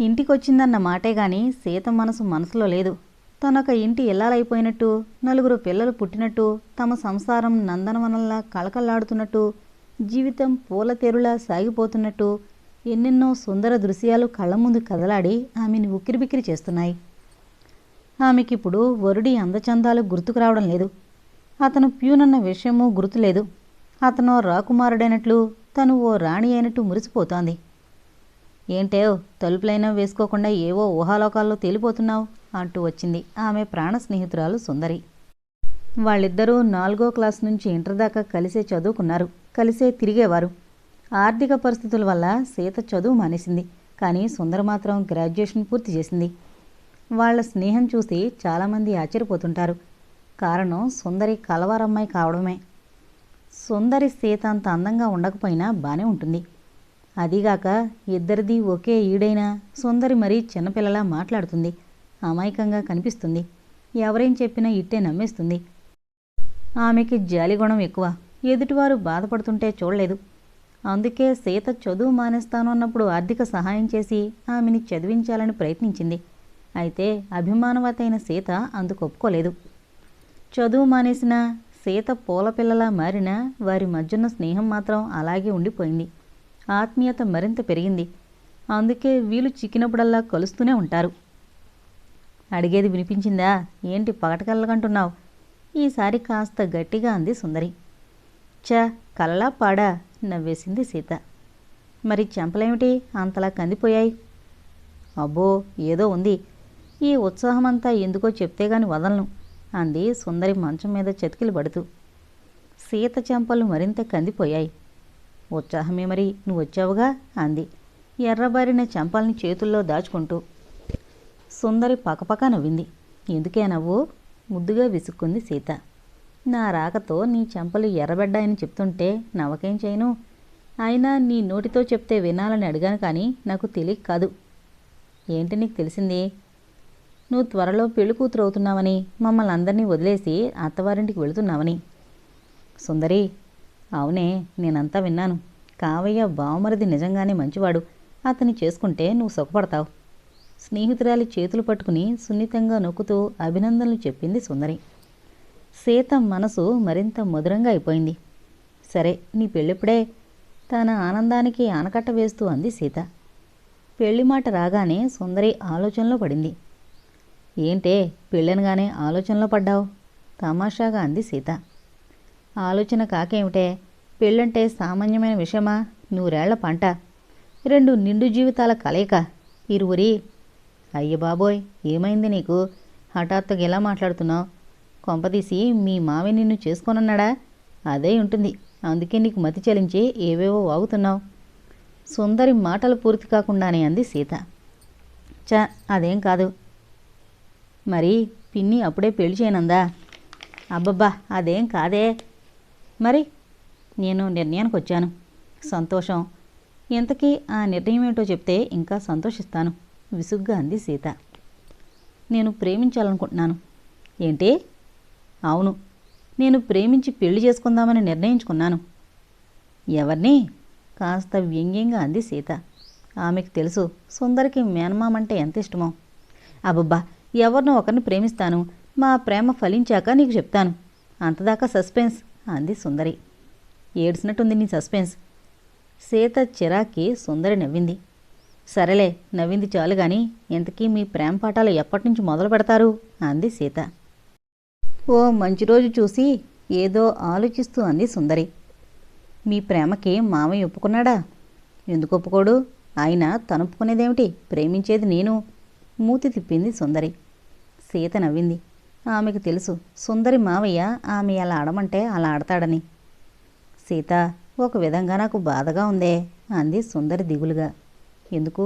ఇంటికొచ్చిందన్న మాటే గాని సీత మనసు మనసులో లేదు. తనొక ఇంటి ఇల్లాలైపోయినట్టు నలుగురు పిల్లలు పుట్టినట్టు తమ సంసారం నందనవనంలా కళకళలాడుతున్నట్టు జీవితం పూల తెరులా సాగిపోతున్నట్టు ఎన్నెన్నో సుందర దృశ్యాలు కళ్ళ ముందు కదలాడి ఆమెని ఉక్కిరిబిక్కిరి చేస్తున్నాయి. ఆమెకిప్పుడు వరుడి అందచందాలు గుర్తుకు రావడం లేదు. అతను ప్యూనన్న విషయము గుర్తులేదు. అతను రాకుమారుడైనట్లు తను ఓ రాణి అయినట్టు మురిసిపోతోంది. ఏంటేవ్ తలుపులైనా వేసుకోకుండా ఏవో ఊహాలోకాల్లో తేలిపోతున్నావు అంటూ వచ్చింది ఆమె ప్రాణ స్నేహితురాలు సుందరి. వాళ్ళిద్దరూ నాలుగో క్లాస్ నుంచి ఇంటర్ దాకా కలిసే చదువుకున్నారు. కలిసే తిరిగేవారు. ఆర్థిక పరిస్థితుల వల్ల సీత చదువు మానేసింది. కానీ సుందర మాత్రం గ్రాడ్యుయేషన్ పూర్తి చేసింది. వాళ్ళ స్నేహం చూసి చాలామంది ఆశ్చర్యపోతుంటారు. కారణం సుందరి కలవారమ్మాయి కావడమే. సుందరి సీత అంత అందంగా ఉండకపోయినా బాగానే ఉంటుంది. అదీగాక ఇద్దరిది ఒకే ఈడైనా సుందరి మరీ చిన్నపిల్లలా మాట్లాడుతుంది. అమాయకంగా కనిపిస్తుంది. ఎవరేం చెప్పినా ఇట్టే నమ్మేస్తుంది. ఆమెకి జాలిగుణం ఎక్కువ. ఎదుటివారు బాధపడుతుంటే చూడలేదు. అందుకే సీత చదువు మానేస్తాను అన్నప్పుడు ఆర్థిక సహాయం చేసి ఆమెని చదివించాలని ప్రయత్నించింది. అయితే అభిమానవతైన సీత అందుకు ఒప్పుకోలేదు. చదువు మానేసిన సీత పూలపిల్లలా మారినా వారి మధ్యన స్నేహం మాత్రం అలాగే ఉండిపోయింది. ఆత్మీయత మరింత పెరిగింది. అందుకే వీలు చిక్కినప్పుడల్లా కలుస్తూనే ఉంటారు. అడిగేది వినిపించిందా? ఏంటి పగటకల్లకంటున్నావు ఈసారి కాస్త గట్టిగా అంది సుందరి. చ కల్లా పాడా? నవ్వేసింది సీత. మరి చెంపలేమిటి? అంతలా కందిపోయాయి. అబ్బో ఏదో ఉంది. ఈ ఉత్సాహమంతా ఎందుకో చెప్తే గాని వదలను అంది సుందరి మంచం మీద చతికిలు పడుతూ సీత చెంపలు మరింత కందిపోయాయి. ఉత్సాహమే మరి నువ్వు వచ్చావుగా అంది. ఎర్రబారిన చెంపల్ని చేతుల్లో దాచుకుంటూ. సుందరి పకపక నవ్వింది. ఎందుకే నవ్వు? ముద్దుగా విసుక్కుంది సీత. నా రాకతో నీ చెంపలు ఎర్రబడ్డాయని చెప్తుంటే నవ్వకేం చేయను? అయినా నీ నోటితో చెప్తే వినాలని అడిగాను కానీ నాకు తెలియక కాదు. ఏంటి నీకు తెలిసింది? నువ్వు త్వరలో పెళ్ళి కూతురు అవుతున్నావని మమ్మల్ని అందరినీ వదిలేసి అత్తవారింటికి వెళుతున్నావని. సుందరి అవునే నేనంతా విన్నాను. కావయ్య బావమరిది నిజంగానే మంచివాడు. అతన్ని చేసుకుంటే నువ్వు సుఖపడతావు. స్నేహితురాలి చేతులు పట్టుకుని సున్నితంగా నొక్కుతూ అభినందనలు చెప్పింది సుందరి. సీత మనసు మరింత మధురంగా అయిపోయింది. సరే నీ పెళ్ళిప్పుడే? తన ఆనందానికి ఆనకట్ట వేస్తూ అంది సీత. పెళ్ళి మాట రాగానే సుందరి ఆలోచనలో పడింది. ఏంటే పెళ్ళనగానే ఆలోచనలో పడ్డావు? తమాషాగా అంది సీత. ఆలోచన కాకేమిటే? పెళ్ళంటే సామాన్యమైన విషయమా? నూరేళ్ళ పంట. రెండు నిండు జీవితాల కలయిక. ఇరువురి. అయ్య బాబోయ్ ఏమైంది నీకు? హఠాత్తుగా ఎలా మాట్లాడుతున్నావు? కొంపదీసి మీ మావి నిన్ను చేసుకోనన్నాడా? అదే ఉంటుంది. అందుకే నీకు మతి చలించి ఏవేవో వాగుతున్నావు. సుందరి మాటలు పూర్తి కాకుండానే అంది సీత. చ అదేం కాదు. మరి పిన్ని అప్పుడే పెళ్ళి చేయనందా? అబ్బబ్బా అదేం కాదే. మరి నేను నిర్ణయానికి వచ్చాను సంతోషం. ఇంతకీ ఆ నిర్ణయం ఏంటో చెప్తే ఇంకా సంతోషిస్తాను. విసుగ్గా అంది సీత. నేను ప్రేమించాలనుకుంటున్నాను. ఏంటి? అవును. నేను ప్రేమించి పెళ్ళి చేసుకుందామని నిర్ణయించుకున్నాను. ఎవరిని? కాస్త వ్యంగ్యంగా అంది సీత. ఆమెకు తెలుసు సుందరికి మేనమామంటే ఎంత ఇష్టమో. అబ్బబ్బా! ఎవరినో ఒకరిని ప్రేమిస్తాను. మా ప్రేమ ఫలించాక నీకు చెప్తాను. అంతదాకా సస్పెన్స్. అంది సుందరి. ఏడ్చినట్టుంది నీ సస్పెన్స్. సీత చిరాకి సుందరి నవ్వింది. సరేలే నవ్వింది చాలు గాని ఇంతకీ మీ ప్రేమ పాఠాలు ఎప్పటి నుంచి మొదలు పెడతారు? అంది సీత. ఓ మంచి రోజు చూసి ఏదో ఆలోచిస్తూ అంది సుందరి. మీ ప్రేమకి మామయ్య ఒప్పుకున్నాడా? ఎందుకు ఒప్పుకోడు? ఆయన తనొప్పుకునేదేమిటి ప్రేమించేది నేను. మూతి తిప్పింది సుందరి. సీత నవ్వింది. ఆమెకు తెలుసు. సుందరి మావయ్య ఆమె అలా ఆడమంటే అలా ఆడతాడని. సీత ఒక విధంగా నాకు బాధగా ఉందే అంది సుందరి దిగులుగా. ఎందుకు?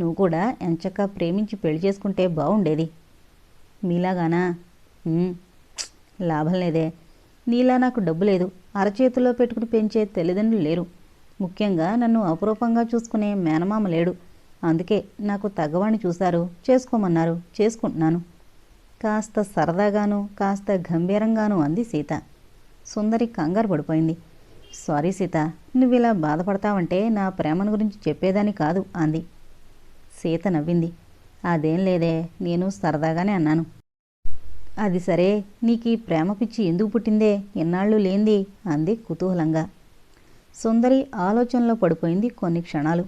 నువ్వు కూడా ఎంచక్క ప్రేమించి పెళ్ళి చేసుకుంటే బాగుండేది మీలాగానా? లాభం లేదే. నీలా నాకు డబ్బు లేదు. అరచేతిలో పెట్టుకుని పెంచే తల్లిదండ్రులు లేరు. ముఖ్యంగా నన్ను అపురూపంగా చూసుకునే మేనమామ లేడు. అందుకే నాకు తగ్గవాణ్ణి చూశారు. చేసుకోమన్నారు. చేసుకుంటున్నాను. కాస్త సరదాగాను కాస్త గంభీరంగాను అంది సీత. సుందరి కంగారు పడిపోయింది. సారీ సీత నువ్వు ఇలా బాధపడతావంటే నా ప్రేమను గురించి చెప్పేదాని కాదు అంది. సీత నవ్వింది. అదేం లేదే నేను సరదాగానే అన్నాను. అది సరే నీకు ఈ ప్రేమ పిచ్చి ఎందుకు పుట్టిందే? ఎన్నాళ్ళు లేంది? అంది కుతూహలంగా. సుందరి ఆలోచనలో పడిపోయింది కొన్ని క్షణాలు.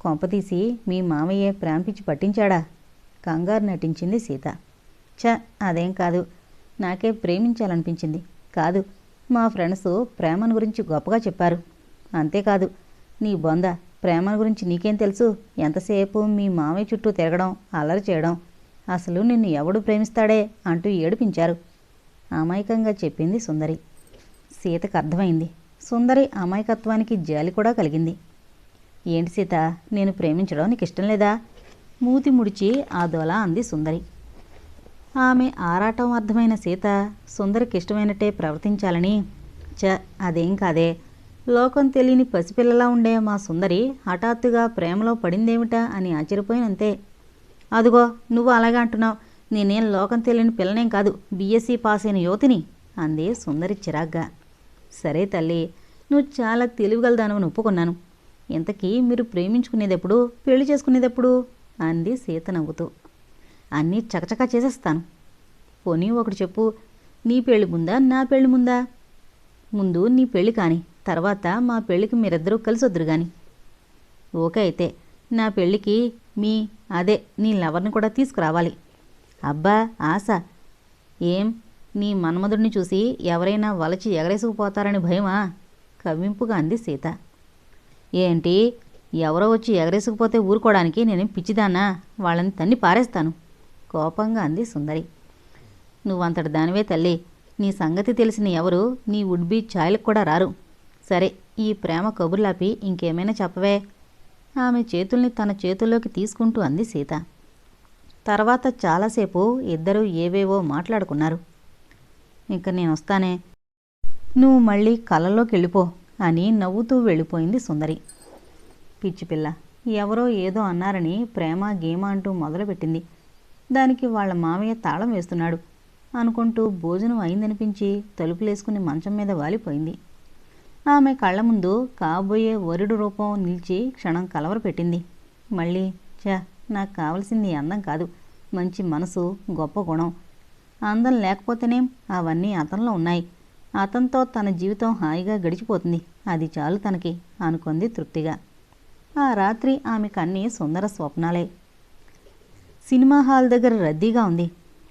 కొంపతీసి మీ మామయ్య ప్రేమ పిచ్చి పట్టించాడా? కంగారు నటించింది సీత. చ అదేం కాదు. నాకే ప్రేమించాలనిపించింది. కాదు మా ఫ్రెండ్స్ ప్రేమను గురించి గొప్పగా చెప్పారు. అంతేకాదు నీ బొంద ప్రేమను గురించి నీకేం తెలుసు? ఎంతసేపు మీ మామయ్య చుట్టూ తిరగడం అల్లరి చేయడం అసలు నిన్ను ఎవడు ప్రేమిస్తాడే అంటూ ఏడిపించారు. అమాయకంగా చెప్పింది సుందరి. సీతకు అర్థమైంది. సుందరి అమాయకత్వానికి జాలి కూడా కలిగింది. ఏంటి సీత నేను ప్రేమించడం నీకు ఇష్టం లేదా? మూతి ముడిచి ఆ దొల అంది సుందరి. ఆమె ఆరాటం అర్థమైన సీత సుందరికి ఇష్టమైనట్టే ప్రవర్తించాలని చ అదేం కాదే. లోకం తెలియని పసిపిల్లలా ఉండే మా సుందరి హఠాత్తుగా ప్రేమలో పడిందేమిటా అని ఆశ్చర్యపోయినంతే. అదిగో నువ్వు అలాగే అంటున్నావు. నేనేం లోకం తెలియని పిల్లనేం కాదు. బీఎస్సీ పాస్ అయిన యువతిని అంది సుందరి చిరాగ్గా. సరే తల్లి నువ్వు చాలా తెలివిగలదానవని ఒప్పుకున్నాను. ఇంతకీ మీరు ప్రేమించుకునేదెప్పుడు? పెళ్ళి చేసుకునేదెప్పుడు? అంది సీత నవ్వుతూ. అన్నీ చకచకా చేసేస్తాను. పోనీ ఒకటి చెప్పు నీ పెళ్ళి ముందా నా పెళ్ళి ముందా? ముందు నీ పెళ్ళి కాని తర్వాత మా పెళ్ళికి మీరిద్దరూ కలిసి వద్దురు గాని. ఓకే అయితే నా పెళ్ళికి మీ అదే నీ లవర్ని కూడా తీసుకురావాలి. అబ్బా ఆశ. ఏం నీ మన్మధుడిని చూసి ఎవరైనా వలచి ఎగరేసుకుపోతారని భయమా? కవ్వింపుగా అంది సీత. ఏంటి ఎవరో వచ్చి ఎగరేసుకుపోతే ఊరుకోవడానికి నేనేం పిచ్చిదానా వాళ్ళని తన్ని పారేస్తాను. కోపంగా అంది సుందరి. నువ్వంతటి దానివే తల్లి. నీ సంగతి తెలిసిన ఎవరు నీ వుడ్ బీ ఛాయలకు కూడా రారు. సరే ఈ ప్రేమ కబుర్లాపి ఇంకేమైనా చెప్పవే ఆమె చేతుల్ని తన చేతుల్లోకి తీసుకుంటూ అంది సీత. తర్వాత చాలాసేపు ఇద్దరూ ఏవేవో మాట్లాడుకున్నారు. ఇంక నేను వస్తానే నువ్వు మళ్ళీ కళ్ళలోకి వెళ్ళిపో అని నవ్వుతూ వెళ్ళిపోయింది సుందరి. పిచ్చిపిల్ల ఎవరో ఏదో అన్నారని ప్రేమ గేమ అంటూ మొదలుపెట్టింది. దానికి వాళ్ళ మామయ్య తాళం వేస్తున్నాడు. అనుకుంటూ భోజనం అయిందనిపించి తలుపులేసుకుని మంచం మీద వాలిపోయింది. ఆమె కళ్ళ ముందు కాబోయే వరుడు రూపం నిలిచి క్షణం కలవరపెట్టింది. మళ్ళీ చా నాకు కావలసింది అందం కాదు. మంచి మనసు గొప్ప గుణం. అందం లేకపోతేనేం అవన్నీ అతనిలో ఉన్నాయి. అతనితో తన జీవితం హాయిగా గడిచిపోతుంది. అది చాలు తనకి అనుకుంది తృప్తిగా. ఆ రాత్రి ఆమె కన్నీ సుందర స్వప్నాలే. సినిమా హాల్ దగ్గర రద్దీగా ఉంది.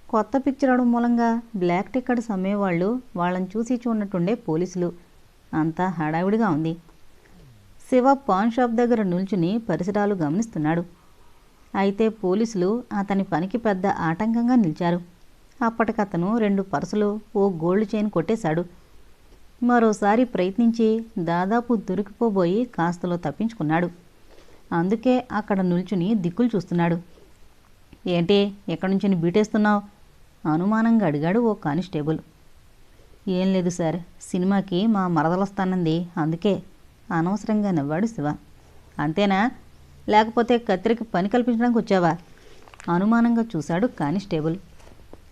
కొత్త పిక్చర్ అవడం మూలంగా బ్లాక్ టికెట్స్ అమ్మేవాళ్ళు వాళ్ళని చూసి చూడనట్టుండే పోలీసులు. అంతా హడావిడిగా ఉంది. శివ పాన్ షాప్ దగ్గర నిల్చుని పరిసరాలు గమనిస్తున్నాడు. అయితే పోలీసులు అతని పనికి పెద్ద ఆటంకంగా నిలిచారు. అప్పటికతను రెండు పర్సులు ఓ గోల్డ్ చైన్ కొట్టేశాడు. మరోసారి ప్రయత్నించి దాదాపు దొరికిపోబోయి కాస్తలో తప్పించుకున్నాడు. అందుకే అక్కడ నిల్చుని దిక్కులు చూస్తున్నాడు. ఏంటి? ఎక్కడి నుంచి బీటేస్తున్నావు? అనుమానంగా అడిగాడు ఓ కానిస్టేబుల్. ఏం లేదు సార్ సినిమాకి మా మరదలొస్తానంది అందుకే. అనవసరంగా నవ్వాడు శివ. అంతేనా? లేకపోతే కత్తిరికి పని కల్పించడానికి వచ్చావా? అనుమానంగా చూశాడు కానిస్టేబుల్.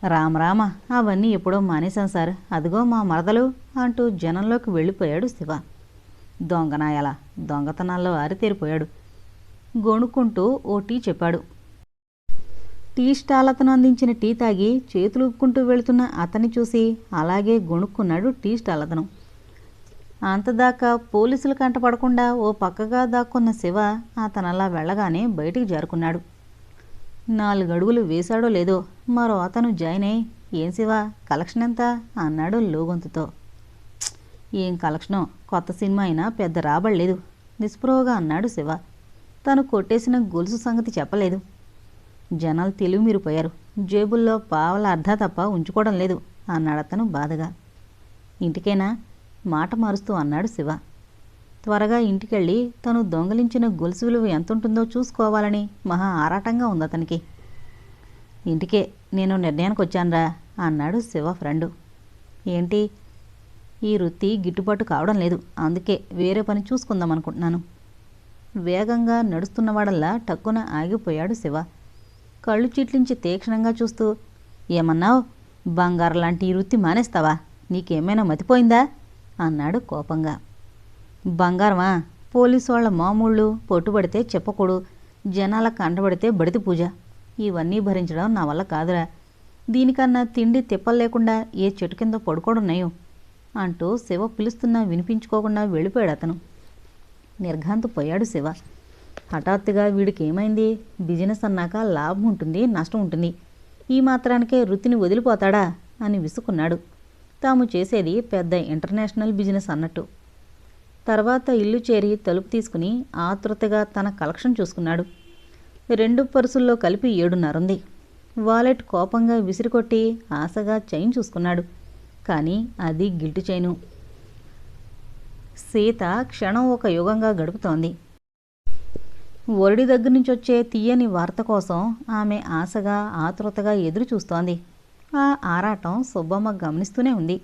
రామ రామ అవన్నీ ఎప్పుడో మానేశాం సార్. అదిగో మా మరదలు అంటూ జనంలోకి వెళ్ళిపోయాడు శివ. దొంగనాయాల దొంగతనాల్లో ఆరితేరిపోయాడు. గొణుక్కుంటూ ఓ టీ చెప్పాడు. టీ స్టాల్ అతను అందించిన టీ తాగి చేతులు ఊపుకుంటూ వెళుతున్న అతన్ని చూసి అలాగే గొణుక్కున్నాడు టీ స్టాల్ అతను అంతదాకా పోలీసులు కంటపడకుండా ఓ పక్కగా దాక్కున్న శివ అతనలా వెళ్ళగానే బయటికి జారుకున్నాడు. నాలుగు అడుగులు వేశాడో లేదో మరో అతను జాయిన్ అయి ఏం శివ కలెక్షన్ ఎంత? అన్నాడు లోగొంతుతో. ఏం కలెక్షనో కొత్త సినిమా అయినా పెద్ద రాబడలేదు నిస్పృహగా అన్నాడు శివ. తను కొట్టేసిన గొలుసు సంగతి చెప్పలేదు. జనాలు తెలివిమీరిపోయారు జేబుల్లో పావల అర్ధ తప్ప ఉంచుకోవడం లేదు అన్నాడు అతను బాధగా. ఇంటికైనా? మాట మారుస్తూ అన్నాడు శివ. త్వరగా ఇంటికెళ్ళి తను దొంగలించిన గొలుసు విలువ ఎంతుంటుందో చూసుకోవాలని మహా ఆరాటంగా ఉంది అతనికి. ఇంటికే నేను నిర్ణయానికి వచ్చానురా అన్నాడు శివ ఫ్రెండు. ఏంటి? ఈ వృత్తి గిట్టుబాటు కావడం లేదు అందుకే వేరే పని చూసుకుందాం అనుకుంటున్నాను వేగంగా నడుస్తున్నవాడల్లా టక్కున ఆగిపోయాడు శివ. కళ్ళు చిట్లించి తీక్షణంగా చూస్తూ ఏమన్నావు బంగారం లాంటి ఈ వృత్తి మానేస్తావా? నీకేమైనా మతిపోయిందా? అన్నాడు కోపంగా. బంగారమా? పోలీసు వాళ్ళ మామూళ్ళు పొట్టుబడితే చెప్పకూడు జనాల కంటబడితే బడితి పూజ. ఇవన్నీ భరించడం నా వల్ల కాదురా. దీనికన్నా తిండి తిప్పలు లేకుండా ఏ చెట్టు కింద పడుకోడున్నాయో? అంటూ శివ పిలుస్తున్నా వినిపించుకోకుండా వెళ్ళిపోయాడు అతను. నిర్ఘాంతపోయాడు శివ. హఠాత్తుగా వీడికి ఏమైంది? బిజినెస్ అన్నాక లాభం ఉంటుంది నష్టం ఉంటుంది. ఈ మాత్రానికే వృత్తిని వదిలిపోతాడా? అని విసుకున్నాడు తాము చేసేది పెద్ద ఇంటర్నేషనల్ బిజినెస్ అన్నట్టు. తర్వాత ఇల్లు చేరి తలుపు తీసుకుని ఆతృతగా తన కలెక్షన్ చూసుకున్నాడు. రెండు పర్సుల్లో కలిపి ఏడున్నరుంది. వాలెట్ కోపంగా విసిరికొట్టి ఆశగా చైన్ చూసుకున్నాడు. కానీ అది గిల్టు చైను. సీత క్షణం ఒక యుగంగా గడుపుతోంది. వరుడి దగ్గర నుంచి వచ్చే తీయని వార్త కోసం ఆమె ఆశగా ఆతృతగా ఎదురు చూస్తోంది. ఆ ఆరాటం సుబ్బమ్మ గమనిస్తూనే ఉంది.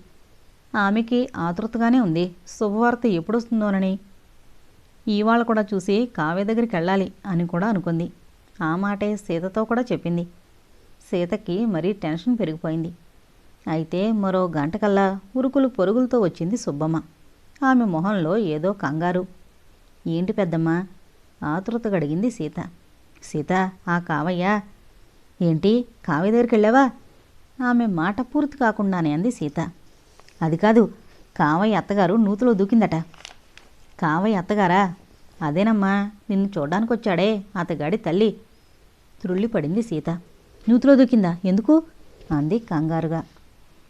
ఆమెకి ఆతృతగానే ఉంది. శుభవార్త ఎప్పుడొస్తుందోనని. ఇవాళ కూడా చూసి కావ్య దగ్గరికి వెళ్ళాలి అని కూడా అనుకుంది. ఆ మాటే సీతతో కూడా చెప్పింది. సీతకి మరీ టెన్షన్ పెరిగిపోయింది. అయితే మరో గంటకల్లా ఉరుకులు పొరుగులతో వచ్చింది సుబ్బమ్మ ఆమె మొహంలో ఏదో కంగారు. ఏంటి పెద్దమ్మా? ఆతృతగా అడిగింది సీత. సీత ఆ కావయ్య. ఏంటి? కావ్య దగ్గరికి వెళ్ళావా? ఆమె మాట పూర్తి కాకుండానే అంది సీత. అది కాదు కావయ్య అత్తగారు నూతులో దూకిందట. కావయ్య అత్తగారా? అదేనమ్మా నిన్ను చూడ్డానికి వచ్చాడే అతగాడి తల్లి. త్రుళ్ళిపడింది సీత. నూతులో దూకిందా? ఎందుకు? అంది కంగారుగా.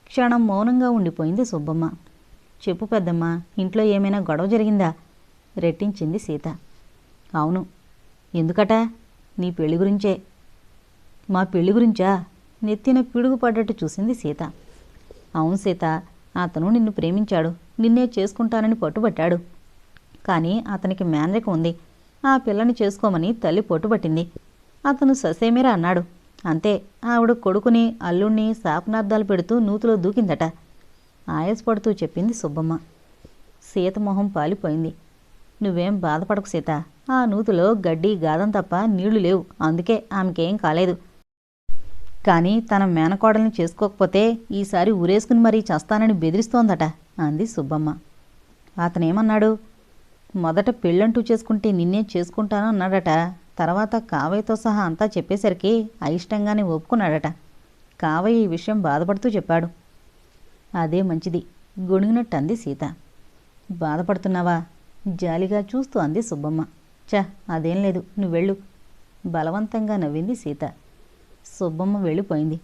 క్షణం మౌనంగా ఉండిపోయింది సుబ్బమ్మ. చెప్పు పెద్దమ్మ ఇంట్లో ఏమైనా గొడవ జరిగిందా? రెట్టించింది సీత. అవును. ఎందుకట? నీ పెళ్ళి గురించే. మా పెళ్ళి గురించా? నెత్తిన పిడుగు పడ్డట్టు చూసింది సీత. అవును సీత అతను నిన్ను ప్రేమించాడు. నిన్నే చేసుకుంటానని పట్టుబట్టాడు. కానీ అతనికి మేనరిక ఉంది. ఆ పిల్లని చేసుకోమని తల్లి పట్టుబట్టింది అతను ససేమిరా అన్నాడు. అంతే ఆవిడ కొడుకుని అల్లుణ్ణి శాపనార్థాలు పెడుతూ నూతిలో దూకిందట. ఆయాసపడుతూ చెప్పింది సుబ్బమ్మ. సీత మొహం పాలిపోయింది. నువ్వేం బాధపడకు సీత. ఆ నూతిలో గడ్డి గాదం తప్ప నీళ్ళు లేవు. అందుకే ఆమెకేం కాలేదు. కానీ తన మేనకోడల్ని చేసుకోకపోతే ఈసారి ఊరేసుకుని మరీ చస్తానని బెదిరిస్తోందట అంది సుబ్బమ్మ. అతనేమన్నాడు? మొదట పెళ్ళంటూ చేసుకుంటే నిన్నే చేసుకుంటాను అన్నాడట. తర్వాత కావయ్యతో సహా అంతా చెప్పేసరికి అయిష్టంగానే ఒప్పుకున్నాడట. కావయ్య ఈ విషయం బాధపడుతూ చెప్పాడు. అదే మంచిది. గొణిగినట్టు అంది సీత. బాధపడుతున్నావా? జాలిగా చూస్తూ అంది సుబ్బమ్మ. చ అదేం లేదు. నువ్వు వెళ్ళు. బలవంతంగా నవ్వింది సీత. సుబ్బమ్మ వెళ్ళిపోయింది.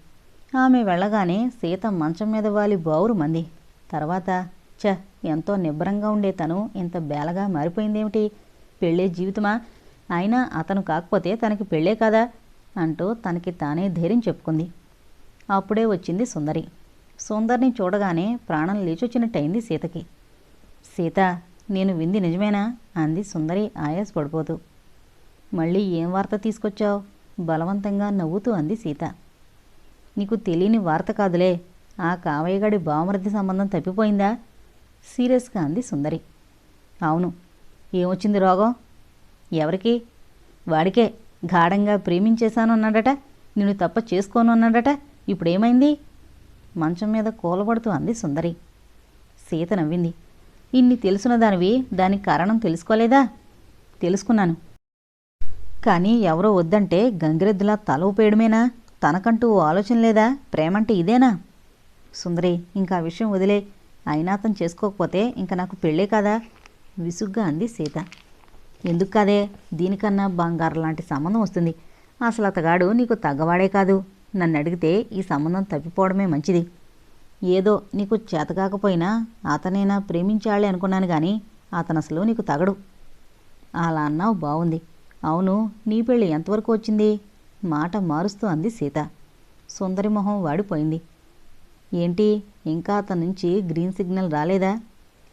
ఆమె వెళ్ళగానే సీత మంచం మీద వాలి బావురు మంది. తర్వాత చ ఎంతో నిబ్బరంగా ఉండే తను ఇంత బేలగా మారిపోయిందేమిటి? పెళ్ళే జీవితమా? అయినా అతను కాకపోతే తనకి పెళ్ళే కదా? అంటూ తనకి తానే ధైర్యం చెప్పుకుంది. అప్పుడే వచ్చింది సుందరి. సుందరిని చూడగానే ప్రాణం లేచొచ్చినట్టయింది సీతకి. సీత నేను వింది నిజమేనా? అంది సుందరి ఆయాస్ పడిపోతూ. మళ్ళీ ఏం వార్త తీసుకొచ్చావు? బలవంతంగా నవ్వుతూ అంది సీత. నీకు తెలియని వార్త కాదులే. ఆ కావయ్యగాడి బావమరిది సంబంధం తప్పిపోయిందా? సీరియస్గా అంది సుందరి. అవును. ఏమొచ్చింది రోగం? ఎవరికి? వాడికే. గాఢంగా ప్రేమించేశాను అన్నాడట నిన్ను తప్ప చేసుకోను అన్నాడట ఇప్పుడేమైంది? మంచం మీద కూలబడుతూ అంది సుందరి. సీత నవ్వింది. ఇన్ని తెలుసున్న దానివి దానికి కారణం తెలుసుకోలేదా? తెలుసుకున్నాను. కానీ ఎవరో వద్దంటే గంగిరెద్దులా తల ఊపేయడమేనా? తనకంటూ ఓ ఆలోచన లేదా? ప్రేమంటే ఇదేనా? సుందరి ఇంకా ఆ విషయం వదిలే. అయినా అతను చేసుకోకపోతే ఇంకా నాకు పెళ్ళే కదా? విసుగ్గా అంది సీత. ఎందుకు కాదే? దీనికన్నా బంగారు లాంటి సంబంధం వస్తుంది. అసలు అతగాడు నీకు తగ్గవాడే కాదు. నన్ను అడిగితే ఈ సంబంధం తప్పిపోవడమే మంచిది. ఏదో నీకు చేతకాకపోయినా అతనైనా ప్రేమించాళ్ళే అనుకున్నాను కానీ అతను అసలు నీకు తగడు. అలా అన్నావు బాగుంది అవును నీ పెళ్ళి ఎంతవరకు వచ్చింది? మాట మారుస్తూ అంది సీత. సుందరి మొహం వాడిపోయింది. ఏంటి ఇంకా అతని నుంచి గ్రీన్ సిగ్నల్ రాలేదా?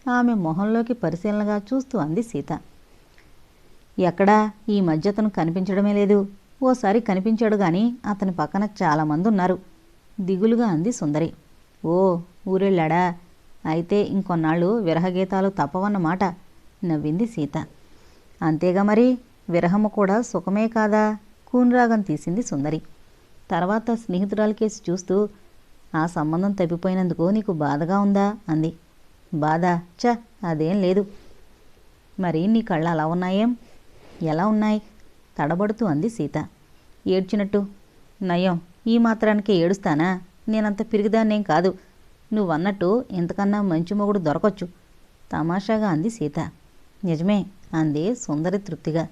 ఆమె మొహంలోకి పరిశీలనగా చూస్తూ అంది సీత. ఎక్కడా ఈ మధ్య అతను కనిపించడమే లేదు. ఓసారి కనిపించాడు కానీ అతని పక్కన చాలామంది ఉన్నారు దిగులుగా అంది సుందరి. ఓ ఊరెళ్ళాడా? అయితే ఇంకొన్నాళ్ళు విరహగీతాలు తప్పవన్నమాట నవ్వింది సీత. అంతేగా మరి విరహము కూడా సుఖమే కాదా? కూన్రాగం తీసింది సుందరి. తర్వాత స్నేహితురాలి కేసి చూస్తూ ఆ సంబంధం తప్పిపోయినందుకు నీకు బాధగా ఉందా? అంది. బాధ? చ అదేం లేదు. మరి నీ కళ్ళు అలా ఉన్నాయేం? ఎలా ఉన్నాయి? తడబడుతూ అంది సీత. ఏడ్చినట్టు. నయం ఈ మాత్రానికే ఏడుస్తానా? నేనంత పిరిగిదాన్నేం కాదు. నువ్వన్నట్టు ఇంతకన్నా మంచి మొగుడు దొరకొచ్చు. తమాషాగా అంది సీత. నిజమే అంది సుందరి తృప్తిగా.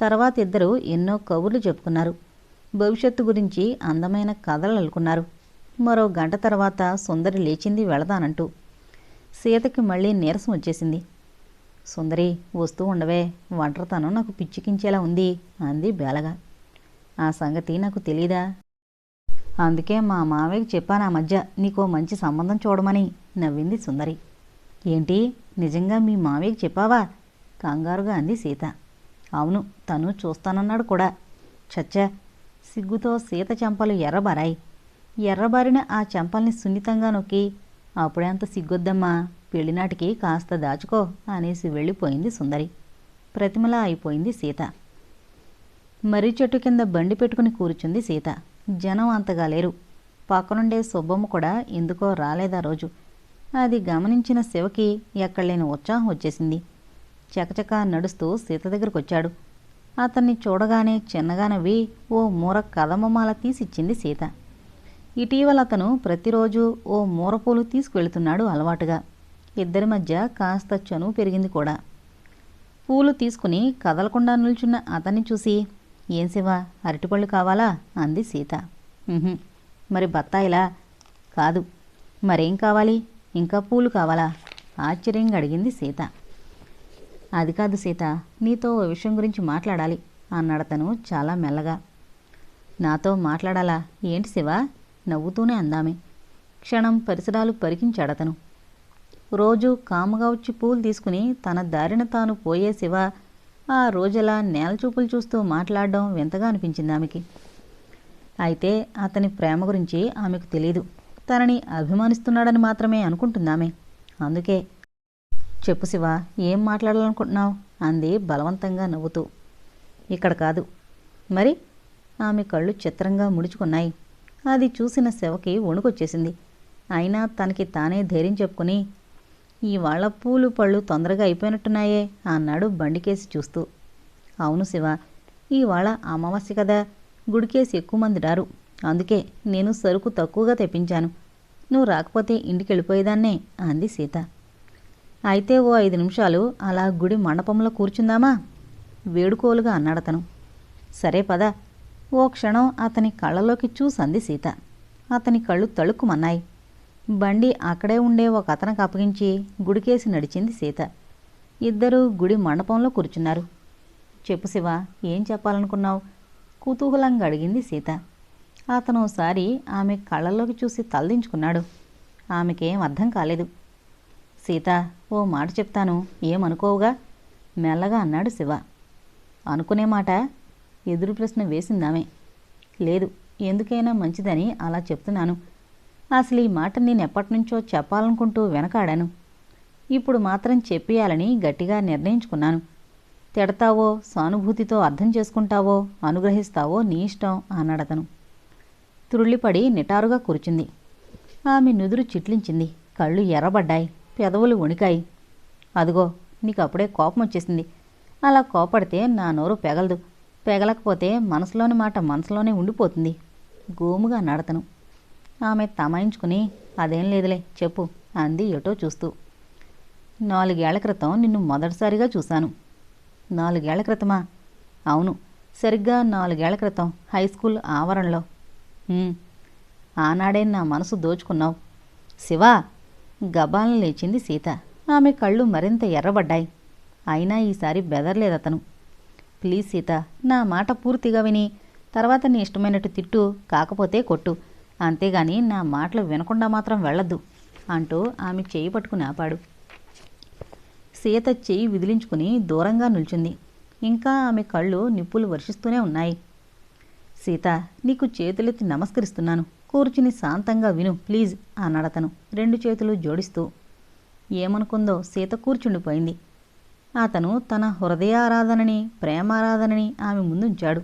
తర్వాత ఇద్దరు ఎన్నో కబుర్లు చెప్పుకున్నారు. భవిష్యత్తు గురించి అందమైన కథలు అల్లుకున్నారు మరో గంట తర్వాత సుందరి లేచింది వెళదానంటూ. సీతకి మళ్ళీ నీరసం వచ్చేసింది. సుందరి వస్తూ ఉండవే ఒంటరితనం నాకు పిచ్చికించేలా ఉంది అంది బేలగా. ఆ సంగతి నాకు తెలీదా? అందుకే మా మామయ్యకి చెప్పాను ఆ మధ్య నీకో మంచి సంబంధం చూడమని నవ్వింది సుందరి. ఏంటి నిజంగా మీ మావయ్యకి చెప్పావా? కంగారుగా అంది సీత. అవును తను చూస్తానన్నాడు కూడా. చచ్చా సిగ్గుతో సీత చెంపలు ఎర్రబారాయి. ఎర్రబారిన ఆ చెంపల్ని సున్నితంగా నొక్కి అప్పుడేంత సిగ్గొద్దమ్మా పెళ్ళినాటికి కాస్త దాచుకో అనేసి వెళ్ళిపోయింది సుందరి. ప్రతిమలా అయిపోయింది సీత. మర్రి చెట్టు కింద బండి పెట్టుకుని కూర్చుంది సీత. జనం అంతగా లేరు. పక్కనుండే సుబ్బమ్మ కూడా ఎందుకో రాలేదా రోజు. అది గమనించిన శివకి ఎక్కడలేని ఉత్సాహం వచ్చేసింది. చకచక నడుస్తూ సీత దగ్గరకు వచ్చాడు అతన్ని చూడగానే చిన్నగా నవ్వి ఓ మూర కదమ్మమాల తీసిచ్చింది సీత. ఇటీవల అతను ప్రతిరోజు ఓ మూరపూలు తీసుకువెళ్తున్నాడు అలవాటుగా. ఇద్దరి మధ్య కాస్త చనువు పెరిగింది కూడా. పూలు తీసుకుని కదలకుండా నిల్చున్న అతన్ని చూసి ఏం శివ? అరటిపళ్ళు కావాలా? అంది సీత. మరి బత్తాయిలా కాదు. మరేం కావాలి? ఇంకా పూలు కావాలా? ఆశ్చర్యంగా అడిగింది సీత. అది కాదు సీత. నీతో ఓ విషయం గురించి మాట్లాడాలి అన్నాడతను చాలా మెల్లగా. నాతో మాట్లాడాలా? ఏంటి శివ? నవ్వుతూనే అందామె. క్షణం పరిసరాలు పరికించాడతను. రోజు కాముగా వచ్చి పూలు తీసుకుని తన దారిన తాను పోయే శివ ఆ రోజలా నేలచూపులు చూస్తూ మాట్లాడడం వింతగా అనిపించింది ఆమెకి. అయితే అతని ప్రేమ గురించి ఆమెకు తెలీదు. తనని అభిమానిస్తున్నాడని మాత్రమే అనుకుంటుందామె అందుకే చెప్పు శివ ఏం మాట్లాడాలనుకుంటున్నావు? అంది బలవంతంగా నవ్వుతూ. ఇక్కడ కాదు. మరి? ఆమె కళ్ళు చిత్రంగా ముడుచుకున్నాయి. అది చూసిన శివకి వణుకొచ్చేసింది. అయినా తనకి తానే ధైర్యం చెప్పుకుని ఇవాళ పూలు పళ్ళు తొందరగా అయిపోయినట్టున్నాయే అన్నాడు బండికేసి చూస్తూ. అవును శివ ఇవాళ అమావాస్య కదా గుడికేసి ఎక్కువ మంది రారు. అందుకే నేను సరుకు తక్కువగా తెప్పించాను. నువ్వు రాకపోతే ఇంటికి వెళ్ళిపోయేదాన్నే అంది సీత. అయితే ఓ ఐదు నిమిషాలు అలా గుడి మండపంలో కూర్చుందామా? వేడుకోలుగా అన్నాడతను సరే పద. ఓ క్షణం అతని కళ్ళలోకి చూసంది సీత. అతని కళ్ళు తళుక్కుమన్నాయి బండి అక్కడే ఉండే ఒక అతనికి అప్పగించి గుడికేసి నడిచింది సీత. ఇద్దరూ గుడి మండపంలో కూర్చున్నారు. చెప్పు శివ ఏం చెప్పాలనుకున్నావు? కుతూహలంగా అడిగింది సీత. అతను ఒకసారి ఆమె కళ్ళల్లోకి చూసి తలదించుకున్నాడు. ఆమెకేం అర్థం కాలేదు. సీత ఓ మాట చెప్తాను ఏమనుకోవుగా? మెల్లగా అన్నాడు శివ. అనుకునే మాట? ఎదురు ప్రశ్న వేసిందామె. లేదు ఎందుకైనా మంచిదని అలా చెప్తున్నాను. అసలు ఈ మాట నేను ఎప్పటినుంచో చెప్పాలనుకుంటూ వెనకాడాను. ఇప్పుడు మాత్రం చెప్పేయాలని గట్టిగా నిర్ణయించుకున్నాను. తిడతావో సానుభూతితో అర్థం చేసుకుంటావో అనుగ్రహిస్తావో నీ ఇష్టం అన్నాడతను. తురుళ్ళిపడి నిటారుగా కూర్చుంది. ఆమె నుదురు చిట్లించింది. కళ్ళు ఎర్రబడ్డాయి. పెదవులు వణికాయి. అదిగో నీకు అప్పుడే కోపం వచ్చేసింది. అలా కోపడితే నా నోరు పెగలదు. పెగలకపోతే మనసులోని మాట మనసులోనే ఉండిపోతుంది. గోముగా నడతను ఆమె తమాయించుకుని అదేం లేదులే చెప్పు అంది ఎటో చూస్తూ. నాలుగేళ్ళ క్రితం నిన్ను మొదటిసారిగా చూశాను. నాలుగేళ్ళ క్రితమా? అవును సరిగ్గా నాలుగేళ్ళ క్రితం హై స్కూల్ ఆవరణలో. ఆనాడే నా మనసు దోచుకున్నావు. శివా! గబాలను లేచింది సీత. ఆమె కళ్ళు మరింత ఎర్రబడ్డాయి. అయినా ఈసారి బెదరలేదతను. ప్లీజ్ సీత నా మాట పూర్తిగా విని తర్వాత నీ ఇష్టమైనట్టు తిట్టు కాకపోతే కొట్టు. అంతేగాని నా మాటలు వినకుండా మాత్రం వెళ్ళద్దు అంటూ ఆమె చేయి పట్టుకుని ఆపాడు. సీత చెయ్యి విదిలించుకుని దూరంగా నిల్చుంది. ఇంకా ఆమె కళ్ళు నిప్పులు వర్షిస్తూనే ఉన్నాయి. సీత నీకు చేతులెత్తి నమస్కరిస్తున్నాను. కూర్చుని శాంతంగా విను ప్లీజ్ అన్నాడతను రెండు చేతులు జోడిస్తూ. ఏమనుకుందో సీత కూర్చుండిపోయింది. అతను తన హృదయారాధనని ప్రేమారాధనని ఆమె ముందుంచాడు.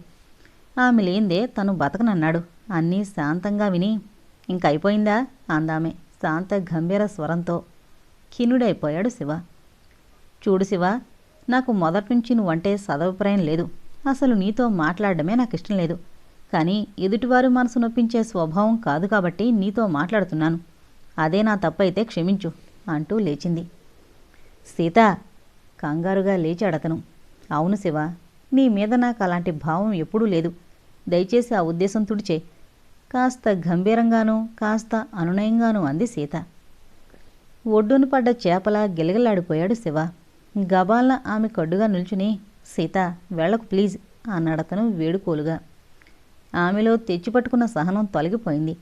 ఆమె లేందే తను బతకనన్నాడు. అన్నీ శాంతంగా విని ఇంక అయిపోయిందా? అందామె శాంత గంభీర స్వరంతో. ఖిన్నుడైపోయాడు శివ. చూడు శివ నాకు మొదటి నుంచి నువ్వంటే సదభిప్రాయం లేదు. అసలు నీతో మాట్లాడడమే నాకు ఇష్టం లేదు. కానీ ఎదుటివారు మనసు నొప్పించే స్వభావం కాదు కాబట్టి నీతో మాట్లాడుతున్నాను. అదే నా తప్పైతే క్షమించు అంటూ లేచింది. సీత కంగారుగా లేచాడతను. అవును శివ నీ మీద నాకు అలాంటి భావం ఎప్పుడూ లేదు. దయచేసి ఆ ఉద్దేశం తుడిచే కాస్త గంభీరంగానూ కాస్త అనునయంగానూ అంది సీత. ఒడ్డున పడ్డ చేపలా గిలగిలాడిపోయాడు శివ. గబాల్న ఆమె కడ్డుగా నిల్చుని సీత వెళ్ళకు ప్లీజ్ అన్నాడతను వేడుకోలుగా. ఆమెలో తెచ్చిపట్టుకున్న సహనం తొలగిపోయింది.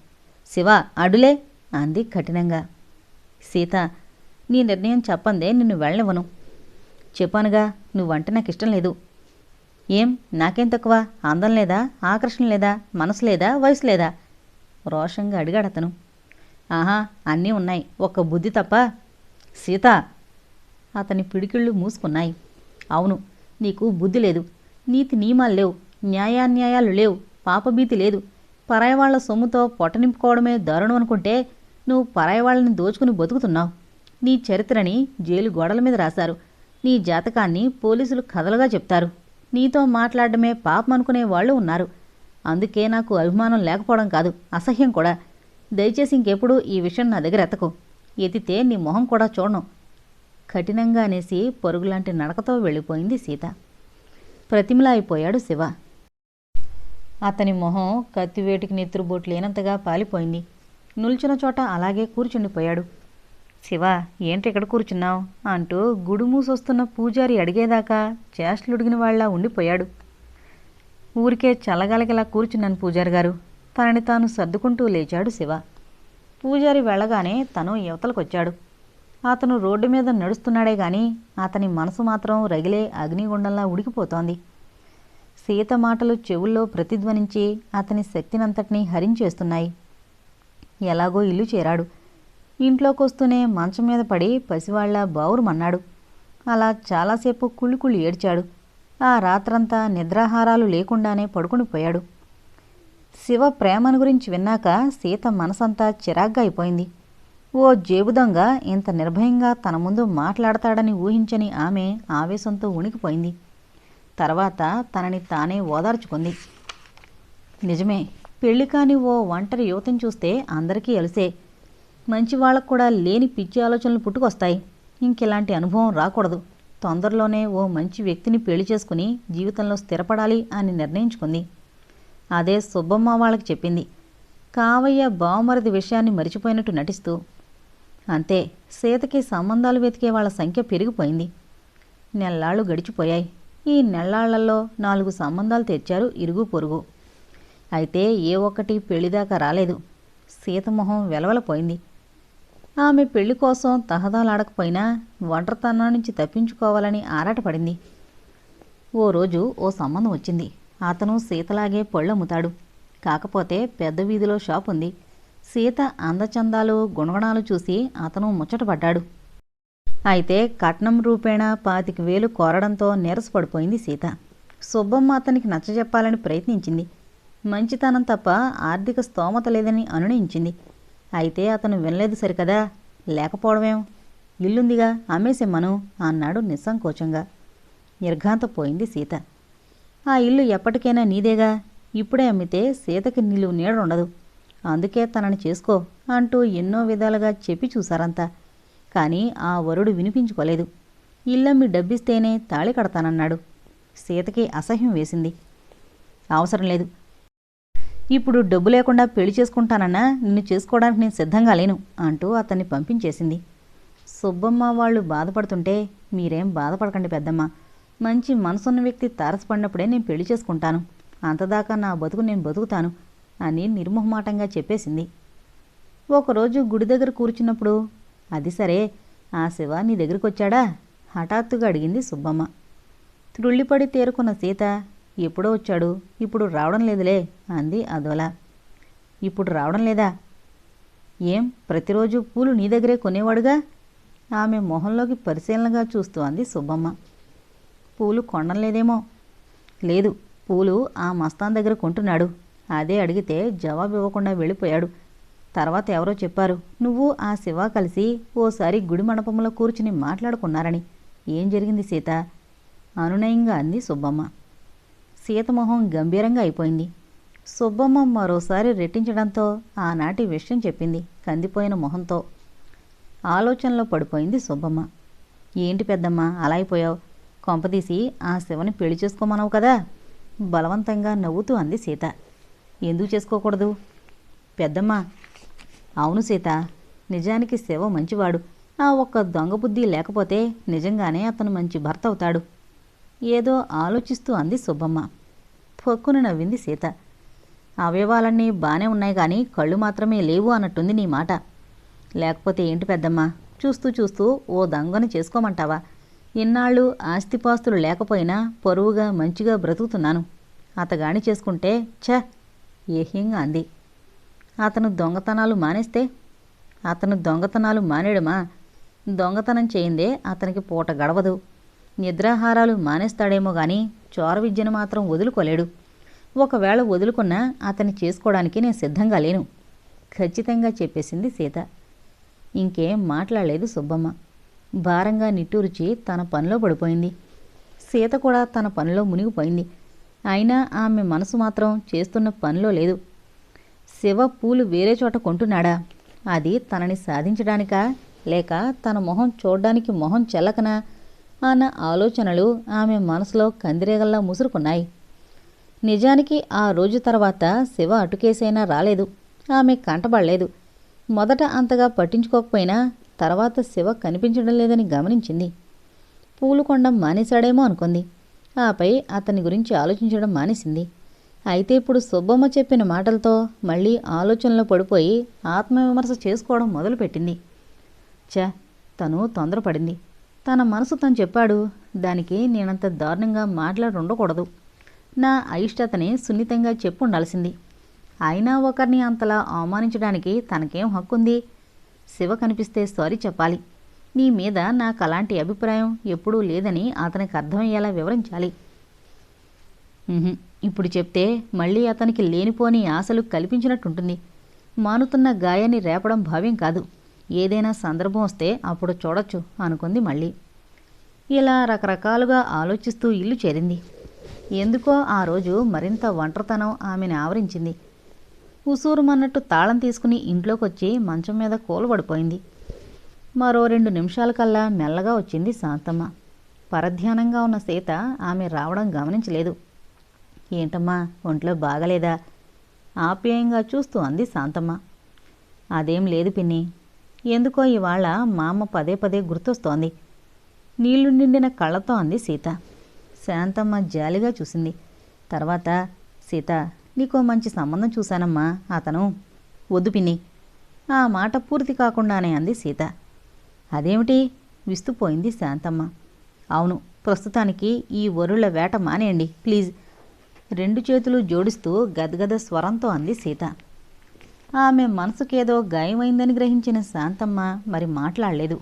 శివ అడులే అంది కఠినంగా. సీత నీ నిర్ణయం చెప్పందే నిన్ను వెళ్ళనివ్వను. చెప్పానుగా నువ్వంటే నాకు ఇష్టం లేదు. ఏం? నాకేం తక్కువ? అందం లేదా? ఆకర్షణ లేదా? మనసు లేదా? వయసు లేదా? రోషంగా అడిగాడు అతను. ఆహా అన్నీ ఉన్నాయి. ఒక్క బుద్ధి తప్ప. సీత! అతని పిడికిళ్ళు మూసుకున్నాయి. అవును నీకు బుద్ధి లేదు. నీతి నియమాలు లేవు. న్యాయాన్యాయాలు లేవు. పాపభీతి లేదు. పరాయి వాళ్ళ సొమ్ముతో పొట్ట నింపుకోవడమే దారుణం అనుకుంటే నువ్వు పరాయి వాళ్ళని దోచుకుని బతుకుతున్నావు. నీ చరిత్రని జైలు గోడల మీద రాశారు. నీ జాతకాన్ని పోలీసులు కథలుగా చెప్తారు. నీతో మాట్లాడడమే పాపం అనుకునే వాళ్ళు ఉన్నారు. అందుకే నాకు అభిమానం లేకపోవడం కాదు అసహ్యం కూడా. దయచేసి ఇంకెప్పుడు ఈ విషయం నా దగ్గర ఎత్తకు. ఎత్తితే నీ మొహం కూడా చూడను. కఠినంగా అనేసి పరుగులాంటి నడకతో వెళ్ళిపోయింది సీత. ప్రతిమలా అయిపోయాడు శివ. అతని మొహం కత్తివేటికి నెత్తురుబోటు లేనంతగా పాలిపోయింది. నుల్చిన చోట అలాగే కూర్చుండిపోయాడు. శివ ఏంటి ఇక్కడ కూర్చున్నావు? అంటూ గుడుమూసొస్తున్న పూజారి అడిగేదాకా చేష్టలుడిగిన వాళ్ళ ఉండిపోయాడు. ఊరికే చల్లగలగలా కూర్చున్నాను పూజారి గారు. తనని తాను సర్దుకుంటూ లేచాడు శివ. పూజారి వెళ్ళగానే తను యువతలకొచ్చాడు అతను రోడ్డు మీద నడుస్తున్నాడే గాని అతని మనసు మాత్రం రగిలే అగ్నిగుండంలా ఉడికిపోతోంది. సీత మాటలు చెవుల్లో ప్రతిధ్వనించి అతని శక్తినంతటినీ హరించేస్తున్నాయి. ఎలాగో ఇల్లు చేరాడు. ఇంట్లోకి వస్తూనే మంచం మీద పడి పసివాళ్ళ బావురుమన్నాడు అలా చాలాసేపు కుళ్ళుకుళ్ళు ఏడ్చాడు. ఆ రాత్రంతా నిద్రాహారాలు లేకుండానే పడుకుని పోయాడు. శివ ప్రేమను గురించి విన్నాక సీత మనసంతా చిరాగ్గా అయిపోయింది. ఓ జేబు దొంగ ఇంత నిర్భయంగా తన ముందు మాట్లాడతాడని ఊహించని ఆమె ఆవేశంతో ఉణికిపోయింది తర్వాత తనని తానే ఓదార్చుకుంది. నిజమే పెళ్ళి కాని ఓ ఒంటరి యువతని చూస్తే అందరికీ అలిసే. మంచి వాళ్ళకు కూడా లేని పిచ్చి ఆలోచనలు పుట్టుకొస్తాయి. ఇంకెలాంటి అనుభవం రాకూడదు. తొందరలోనే ఓ మంచి వ్యక్తిని పెళ్ళి చేసుకుని జీవితంలో స్థిరపడాలి అని నిర్ణయించుకుంది. అదే సుబ్బమ్మ వాళ్ళకి చెప్పింది. కావయ్య బావమరిది విషయాన్ని మరిచిపోయినట్టు నటిస్తూ అంతే సీతకి సంబంధాలు వెతికే వాళ్ళ సంఖ్య పెరిగిపోయింది. నెల్లాళ్ళు గడిచిపోయాయి. ఈ నెల్లాళ్ళలో నాలుగు సంబంధాలు తెచ్చారు ఇరుగు పొరుగు. అయితే ఏ ఒక్కటి పెళ్ళిదాకా రాలేదు. సీతమొహం వెలవలపోయింది. ఆమె పెళ్ళి కోసం తహదాలాడకపోయినా ఒంటరితనం నుంచి తప్పించుకోవాలని ఆరాటపడింది. ఓ రోజు ఓ సంబంధం వచ్చింది. అతను సీతలాగే పళ్ళమ్ముతాడు కాకపోతే పెద్ద వీధిలో షాప్ ఉంది. సీత అందచందాలు గుణగణాలు చూసి అతను ముచ్చటపడ్డాడు అయితే కట్నం రూపేణా పాతిక వేలు కోరడంతో నీరసపడిపోయింది సీత. సుబ్బమ్మ అతనికి నచ్చజెప్పాలని ప్రయత్నించింది. మంచితనం తప్ప ఆర్థిక స్తోమత లేదని అనునయించింది. అయితే అతను వినలేదు సరికదా? లేకపోవడమేం? ఇల్లుందిగా అమ్మేసిమ్మను అన్నాడు నిస్సంకోచంగా నిర్ఘాంతపోయింది సీత. ఆ ఇల్లు ఎప్పటికైనా నీదేగా? ఇప్పుడే అమ్మితే సీతకి నిలువు నీడుండదు అందుకే తనని చేసుకో అంటూ ఎన్నో విధాలుగా చెప్పి చూశారంతా. కానీ ఆ వరుడు వినిపించుకోలేదు. ఇల్లమ్మి డబ్బిస్తేనే తాళి కడతానన్నాడు. సీతకి అసహ్యం వేసింది. అవసరం లేదు. ఇప్పుడు డబ్బు లేకుండా పెళ్ళి చేసుకుంటానన్నా నిన్ను చేసుకోవడానికి నేను సిద్ధంగా లేను అంటూ అతన్ని పంపించేసింది. సుబ్బమ్మ వాళ్ళు బాధపడుతుంటే మీరేం బాధపడకండి పెద్దమ్మ. మంచి మనసున్న వ్యక్తి తారసపడినప్పుడే నేను పెళ్ళి చేసుకుంటాను. అంతదాకా నా బతుకు నేను బతుకుతాను అని నిర్మోహమాటంగా చెప్పేసింది. ఒకరోజు గుడి దగ్గర కూర్చున్నప్పుడు అది సరే ఆ శివ నీ దగ్గరికి వచ్చాడా హఠాత్తుగా అడిగింది సుబ్బమ్మ. త్రుళ్ళిపడి తేరుకున్న సీత ఎప్పుడో వచ్చాడు. ఇప్పుడు రావడం లేదులే అంది అదోలా ఇప్పుడు రావడం లేదా? ఏం? ప్రతిరోజు పూలు నీ దగ్గరే కొనేవాడుగా? ఆమె మొహంలోకి పరిశీలనగా చూస్తూ అంది సుబ్బమ్మ. పూలు కొనడం లేదేమో? లేదు పూలు ఆ మస్తాన్ దగ్గర కొంటున్నాడు. అదే అడిగితే జవాబు ఇవ్వకుండా వెళ్ళిపోయాడు. తర్వాత ఎవరో చెప్పారు నువ్వు ఆ శివ కలిసి ఓసారి గుడి మండపంలో కూర్చుని మాట్లాడుకున్నారని. ఏం జరిగింది సీత? అనునయంగా అంది సుబ్బమ్మ. సీతమొహం గంభీరంగా అయిపోయింది. సుబ్బమ్మ మరోసారి రెట్టించడంతో ఆనాటి విషయం చెప్పింది కందిపోయిన మొహంతో. ఆలోచనలో పడిపోయింది సుబ్బమ్మ. ఏంటి పెద్దమ్మ అలా అయిపోయావు? కొంపదీసి ఆ శివని పెళ్ళి చేసుకోమనవు కదా? బలవంతంగా నవ్వుతూ అంది సీత. ఎందుకు చేసుకోకూడదు? పెద్దమ్మ అవును సీత నిజానికి శివ మంచివాడు. ఆ ఒక్క దొంగ బుద్ధి లేకపోతే నిజంగానే అతను మంచి భర్త అవుతాడు. ఏదో ఆలోచిస్తూ అంది సుబ్బమ్మ. పొక్కున నవ్వింది సీత. అవయవాలన్నీ బానే ఉన్నాయి కానీ కళ్ళు మాత్రమే లేవు అన్నట్టుంది నీ మాట. లేకపోతే ఏంటి పెద్దమ్మ? చూస్తూ చూస్తూ ఓ దొంగని చేసుకోమంటావా? ఇన్నాళ్ళు ఆస్తిపాస్తులు లేకపోయినా పొరువుగా మంచిగా బ్రతుకుతున్నాను. అతగాని చేసుకుంటే ఛ! ఏహ్యంగా అంది. అతను దొంగతనాలు మానేస్తే? అతను దొంగతనాలు మానేయడమా దొంగతనం చేయిందే అతనికి పూట గడవదు. నిద్రాహారాలు మానేస్తాడేమో గాని చోర విద్యను మాత్రం వదులుకోలేడు. ఒకవేళ వదులుకున్నా అతన్ని చేసుకోవడానికి నేను సిద్ధంగా లేను. ఖచ్చితంగా చెప్పేసింది సీత. ఇంకేం మాట్లాడలేదు సుబ్బమ్మ. భారంగా నిట్టూర్చి తన పనిలో పడిపోయింది. సీత కూడా తన పనిలో మునిగిపోయింది. అయినా ఆమె మనసు మాత్రం చేస్తున్న పనిలో లేదు. శివ పూలు వేరే చోట కొంటున్నాడా? అది తనని సాధించడానికా? లేక తన మొహం చూడ్డానికి మొహం చెల్లకనా? అన్న ఆలోచనలు ఆమె మనసులో కందిరేగల్లా ముసురుకున్నాయి. నిజానికి ఆ రోజు తర్వాత శివ అటుకేసైనా రాలేదు. ఆమె కంటపడలేదు మొదట అంతగా పట్టించుకోకపోయినా తర్వాత శివ కనిపించడం లేదని గమనించింది. పూలు కొండం మానేశాడేమో అనుకుంది. ఆపై అతని గురించి ఆలోచించడం మానేసింది. అయితే ఇప్పుడు సుబ్బమ్మ చెప్పిన మాటలతో మళ్ళీ ఆలోచనలో పడిపోయి ఆత్మవిమర్శ చేసుకోవడం మొదలుపెట్టింది. చ తను తొందరపడింది. తన మనసు తను చెప్పాడు దానికి నేనంత దారుణంగా మాట్లాడుండకూడదు. నా అయిష్టతని సున్నితంగా చెప్పు ఉండాల్సింది అయినా ఒకరిని అంతలా అవమానించడానికి తనకేం హక్కుంది? శివ కనిపిస్తే సారీ చెప్పాలి. నీ మీద నాకు అలాంటి అభిప్రాయం ఎప్పుడూ లేదని అతనికి అర్థమయ్యేలా వివరించాలి. ఇప్పుడు చెప్తే మళ్ళీ అతనికి లేనిపోని ఆశలు కల్పించినట్టుంటుంది. మానుతున్న గాయాన్ని రేపడం భావ్యం కాదు. ఏదైనా సందర్భం వస్తే అప్పుడు చూడొచ్చు అనుకుంది మళ్ళీ. ఇలా రకరకాలుగా ఆలోచిస్తూ ఇల్లు చేరింది. ఎందుకో ఆ రోజు మరింత ఒంటరితనం ఆమెను ఆవరించింది. ఉసూరుమన్నట్టు తాళం తీసుకుని ఇంట్లోకొచ్చి మంచం మీద కూలబడిపోయింది. మరో రెండు నిమిషాల కల్లా మెల్లగా వచ్చింది శాంతమ్మ. పరధ్యానంగా ఉన్న సీత ఆమె రావడం గమనించలేదు. ఏంటమ్మా ఒంట్లో బాగలేదా? ఆప్యాయంగా చూస్తూ అంది శాంతమ్మ. అదేం లేదు పిన్ని ఎందుకో ఇవాళ మా అమ్మ పదే పదే గుర్తొస్తోంది. నీళ్ళు నిండిన కళ్ళతో అంది సీత. శాంతమ్మ జాలిగా చూసింది. తర్వాత సీత నీకో మంచి సంబంధం చూశానమ్మా అతను. వద్దు పిన్ని. ఆ మాట పూర్తి కాకుండానే అంది సీత. అదేమిటి? విస్తుపోయింది శాంతమ్మ. అవును ప్రస్తుతానికి ఈ వరుల వేట మానేయండి ప్లీజ్. రెండు చేతులు జోడిస్తూ గదగద స్వరంతో అంది సీత. ఆమె మనసుకేదో గాయమైందని గ్రహించిన శాంతమ్మ మరి మాట్లాడలేదు.